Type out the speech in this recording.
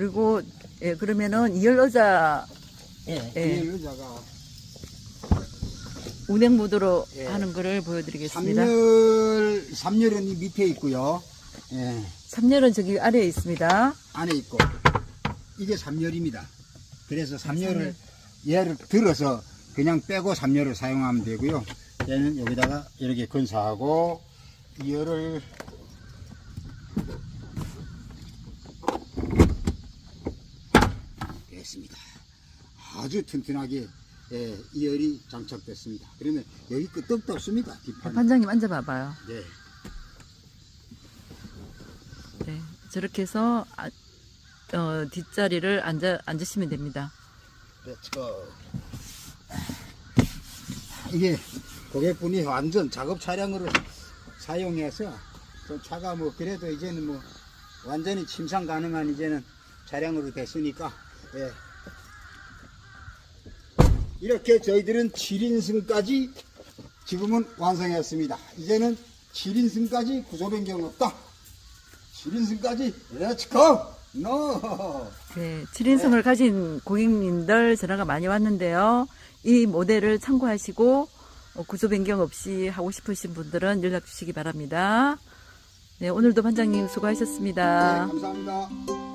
그리고 예, 그러면은 이열 의자 예, 예. 이 의자가 운행 모드로 예. 하는 거를 보여드리겠습니다. 3열, 3열은 이 밑에 있고요. 예, 3열은 저기 아래에 있습니다. 안에 있고. 이게 3열입니다. 그래서 3열을 얘를 들어서 그냥 빼고 3열을 사용하면 되고요. 얘는 여기다가 이렇게 건사하고 이 열을 됐습니다. 아주 튼튼하게 예, 이 열이 장착됐습니다. 그러면 여기 끄떡도 없습니다. 뒷판. 반장님 앉아봐봐요. 네. 네, 저렇게 해서 아, 어, 뒷자리를 앉아, 앉으시면 됩니다. 그렇죠. 이게 고객분이 완전 작업 차량으로 사용해서 좀 차가 뭐 그래도 이제는 뭐 완전히 침상 가능한 이제는 차량으로 됐으니까 예. 이렇게 저희들은 7인승까지 지금은 완성했습니다. 이제는 7인승까지 구조 변경 없다. 7인승까지 렛츠고! 노! 네, 7인승을 가진 고객님들 전화가 많이 왔는데요. 이 모델을 참고하시고 어, 구조 변경 없이 하고 싶으신 분들은 연락 주시기 바랍니다. 네, 오늘도 반장님 수고하셨습니다. 네, 감사합니다.